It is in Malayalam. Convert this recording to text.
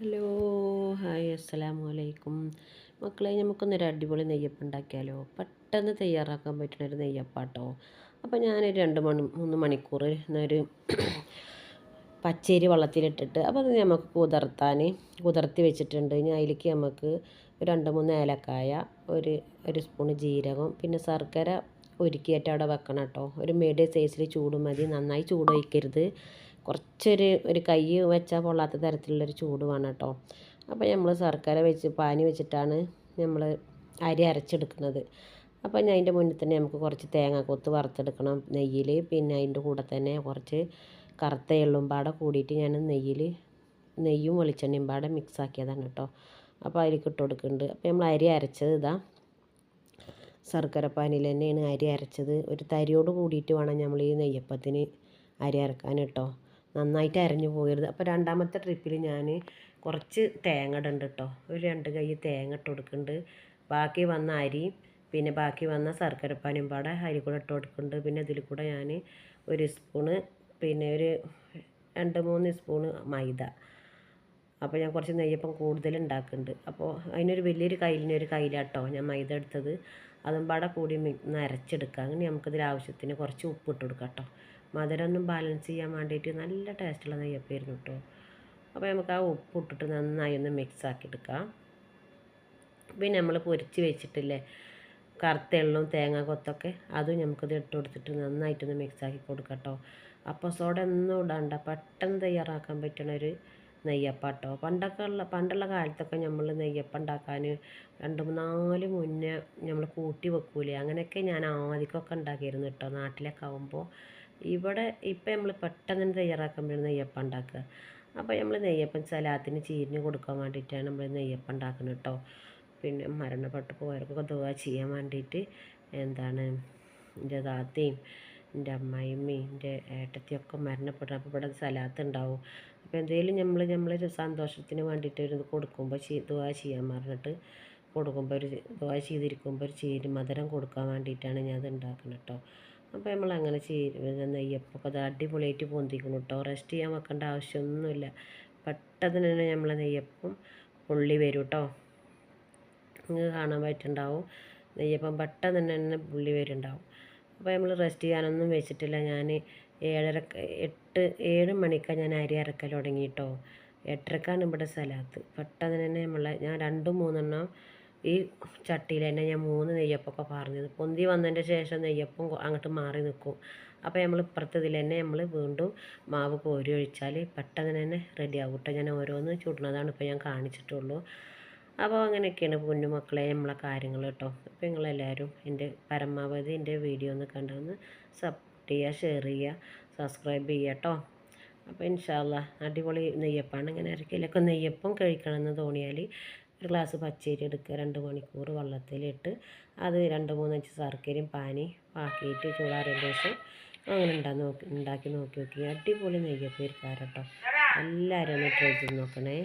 ഹലോ ഹായ് അസ്സലാമു അലൈക്കും. മക്കളെ നമുക്കൊന്നൊരു അടിപൊളി നെയ്യപ്പം ഉണ്ടാക്കിയാലോ? പെട്ടെന്ന് തയ്യാറാക്കാൻ പറ്റുന്ന ഒരു നെയ്യപ്പാട്ടോ. അപ്പോൾ ഞാനൊരു രണ്ട് മണി മൂന്ന് മണിക്കൂർ ഒരു പച്ചരി വെള്ളത്തിലിട്ടിട്ട് അപ്പോൾ അത് നമുക്ക് കുതിർത്താൻ കുതിർത്തി വെച്ചിട്ടുണ്ട്. ഇനി അതിലേക്ക് നമുക്ക് രണ്ട് മൂന്ന് ഏലക്കായ ഒരു ഒരു സ്പൂൺ ജീരകം പിന്നെ ശർക്കര ഉരുക്കിയിട്ട് അവിടെ വെക്കണം കേട്ടോ. ഒരു മീഡിയം സൈസിൽ ചൂട് മതി. നന്നായി ചൂട് വയ്ക്കരുത് കുറച്ചൊരു ഒരു കൈ വെച്ചാൽ പൊള്ളാത്ത തരത്തിലുള്ളൊരു ചൂട് വേണം കേട്ടോ അപ്പോൾ നമ്മൾ ശർക്കര വെച്ച് പാനി വെച്ചിട്ടാണ് നമ്മൾ അരി അരച്ചെടുക്കുന്നത്. അപ്പോൾ ഞാൻ അതിന്റെ മുന്നിൽ തന്നെ നമുക്ക് കുറച്ച് തേങ്ങ കൊത്ത് വറുത്തെടുക്കണം നെയ്യിൽ പിന്നെ അതിന്റെ കൂടെ തന്നെ കുറച്ച് കറുത്ത എള്ളും പാടെ കൂടിയിട്ട് ഞാൻ നെയ്യിൽ നെയ്യും വെളിച്ചെണ്ണയും പാടെ മിക്സ് ആക്കിയതാണ് കേട്ടോ അപ്പോൾ അതിലേക്ക് ഇട്ട് കൊടുക്കുന്നുണ്ട് അപ്പോൾ നമ്മൾ അരി അരച്ചത് ഇതാ. ശർക്കര പാനിയിൽ തന്നെയാണ് അരി അരച്ചത്. ഒരു തരിയോട് കൂടിയിട്ട് വേണം നമ്മൾ ഈ നെയ്യപ്പത്തിന് അരി അരക്കാൻ കേട്ടോ നന്നായിട്ട് അരഞ്ഞു പോകരുത്. അപ്പോൾ രണ്ടാമത്തെ ട്രിപ്പിൽ ഞാൻ കുറച്ച് തേങ്ങ ഇടുന്നുണ്ട് കേട്ടോ ഒരു രണ്ട് കൈ തേങ്ങ ഇട്ട് കൊടുക്കുന്നുണ്ട് ബാക്കി വന്ന അരി പിന്നെ ബാക്കി വന്ന ശർക്കരപ്പാനിയും പാടെ അരി കൂടെ ഇട്ട് കൊടുക്കുന്നുണ്ട് പിന്നെ ഇതിൽ കൂടെ ഞാൻ ഒരു സ്പൂണ് പിന്നെ ഒരു രണ്ട് മൂന്ന് സ്പൂണ് മൈദ. അപ്പോൾ ഞാൻ കുറച്ച് നെയ്യപ്പം കൂടുതൽ ഉണ്ടാക്കുന്നുണ്ട് അപ്പോൾ അതിനൊരു വലിയൊരു കയ്യിലിനൊരു കയ്യിലാട്ടോ ഞാൻ മൈദ എടുത്തത്. അതും പാടെ കൂടി നരച്ചെടുക്കുക അങ്ങനെ നമുക്കിതിൽ ആവശ്യത്തിന് കുറച്ച് ഉപ്പ് ഇട്ട് കൊടുക്കാം കേട്ടോ മധുരമൊന്നും ബാലൻസ് ചെയ്യാൻ വേണ്ടിയിട്ട് നല്ല ടേസ്റ്റുള്ള നെയ്യപ്പമായിരുന്നു കേട്ടോ അപ്പോൾ നമുക്ക് ആ ഉപ്പ് ഇട്ടിട്ട് നന്നായി ഒന്ന് മിക്സ് ആക്കി എടുക്കാം പിന്നെ നമ്മൾ പൊരിച്ച് വെച്ചിട്ടില്ലേ കറുത്ത എള്ളും തേങ്ങ കൊത്തൊക്കെ അതും നമുക്കിത് ഇട്ട് കൊടുത്തിട്ട് നന്നായിട്ടൊന്ന് മിക്സ് ആക്കി കൊടുക്കാം കേട്ടോ അപ്പോൾ സോഡ ഒന്നും ഇടണ്ട പെട്ടെന്ന് തയ്യാറാക്കാൻ പറ്റണ ഒരു നെയ്യപ്പാട്ടോ പണ്ടൊക്കെ ഉള്ള പണ്ടുള്ള കാലത്തൊക്കെ നമ്മൾ നെയ്യപ്പം ഉണ്ടാക്കാൻ രണ്ട് മൂന്നാൽ മുന്നേ നമ്മൾ കൂട്ടി വെക്കൂലേ അങ്ങനെയൊക്കെ ഞാൻ ആദ്യമൊക്കെ ഉണ്ടാക്കിയിരുന്നു കേട്ടോ നാട്ടിലൊക്കെ ആകുമ്പോൾ ഇവിടെ ഇപ്പം നമ്മൾ പെട്ടെന്ന് തയ്യാറാക്കാൻ വേണ്ടി നെയ്യപ്പം ഉണ്ടാക്കുക. അപ്പോൾ നമ്മൾ നെയ്യപ്പം സലാത്തിന് ചീരിന് കൊടുക്കാൻ വേണ്ടിയിട്ടാണ് നമ്മൾ നെയ്യപ്പം ഉണ്ടാക്കുന്നത് കേട്ടോ. പിന്നെ മരണപ്പെട്ടു പോയവർക്കൊക്കെ ദുവാ ചെയ്യാൻ വേണ്ടിയിട്ട് എന്താണ് എന്റെ താത്തയും എന്റെ അമ്മായിമ്മയും എന്റെ ഏട്ടത്തിയൊക്കെ മരണപ്പെട്ടു. അപ്പോൾ ഇവിടെ സലാത്ത് ഉണ്ടാവും. അപ്പോൾ എന്തെങ്കിലും നമ്മൾ നമ്മളൊരു സന്തോഷത്തിന് വേണ്ടിയിട്ട് ഒരു കൊടുക്കുമ്പോൾ ദുവാ ചെയ്യാൻ പറഞ്ഞിട്ട് കൊടുക്കുമ്പോൾ ഒരു ദുവാ ചെയ്തിരിക്കുമ്പോൾ ഒരു ചീരി മധുരം കൊടുക്കാൻ വേണ്ടിയിട്ടാണ് ഞാൻ അത് ഉണ്ടാക്കുന്നത് കേട്ടോ. അപ്പോൾ നമ്മൾ അങ്ങനെ ചെയ്യുന്നത് നെയ്യപ്പൊക്കെ അത് അടിപൊളിയായിട്ട് പൊന്തിക്കണം കേട്ടോ റെസ്റ്റ് ചെയ്യാൻ വെക്കേണ്ട ആവശ്യമൊന്നുമില്ല. പെട്ടെന്ന് തന്നെ നമ്മൾ നെയ്യപ്പം പൊള്ളി വരും കേട്ടോ നിങ്ങൾക്ക് കാണാൻ പറ്റുന്നുണ്ടാവും. നെയ്യപ്പം പെട്ടെന്ന് തന്നെ പുള്ളി വരുന്നുണ്ടാവും. അപ്പോൾ നമ്മൾ റെസ്റ്റ് ചെയ്യാനൊന്നും വെച്ചിട്ടില്ല. ഞാൻ ഏഴര എട്ട് ഏഴ് മണിക്കാണ് ഞാൻ അരി അരക്കൽ തുടങ്ങി കേട്ടോ എട്ടരക്കാണ് ഇവിടെ സ്ഥലത്ത്. പെട്ടെന്ന് തന്നെ നമ്മളെ ഞാൻ രണ്ടും മൂന്നെണ്ണം ഈ ചട്ടിയിൽ തന്നെ ഞാൻ മൂന്ന് നെയ്യപ്പമൊക്കെ പാർന്നത് പൊന്തി വന്നതിന്റെ ശേഷം നെയ്യപ്പം അങ്ങോട്ട് മാറി നിൽക്കും അപ്പോൾ നമ്മൾ ഇപ്പുറത്ത് ഇതിൽ തന്നെ നമ്മൾ വീണ്ടും മാവ് കോരി ഒഴിച്ചാൽ പെട്ടെന്ന് തന്നെ റെഡി ആവും കേട്ടോ. ഞാൻ ഓരോന്ന് ചുടുന്നതാണ് ഇപ്പോൾ ഞാൻ കാണിച്ചിട്ടുള്ളൂ. അപ്പോൾ അങ്ങനെയൊക്കെയാണ് കുഞ്ഞുമക്കളെ നമ്മളെ കാര്യങ്ങൾ കേട്ടോ. അപ്പോൾ നിങ്ങളെല്ലാവരും എന്റെ പരമാവധി എന്റെ വീഡിയോ ഒന്ന് കണ്ടൊന്ന് സപ്പോർട്ട് ചെയ്യുക ഷെയർ ചെയ്യുക സബ്സ്ക്രൈബ് ചെയ്യുക കേട്ടോ. അപ്പോൾ ഇൻഷാല്ല അടിപൊളി നെയ്യപ്പാണ്. ഇങ്ങനെ ഇറക്കിയിലൊക്കെ നെയ്യപ്പം കഴിക്കണമെന്ന് തോന്നിയാൽ ഒരു ഗ്ലാസ് പച്ചരി എടുക്കുക രണ്ട് മണിക്കൂർ വെള്ളത്തിലിട്ട് അത് രണ്ട് മൂന്നഞ്ച് ശർക്കരയും പാനി ആക്കിയിട്ട് ചൂടാറിയ ദിവസം അങ്ങനെ ഉണ്ടാക്കി നോക്കി ഉണ്ടാക്കി നോക്കി നോക്കി. അടിപൊളി നെയ്യപ്പം കേട്ടോ എല്ലാവരും ഒന്ന് ട്രൈ ചെയ്ത് നോക്കണേ.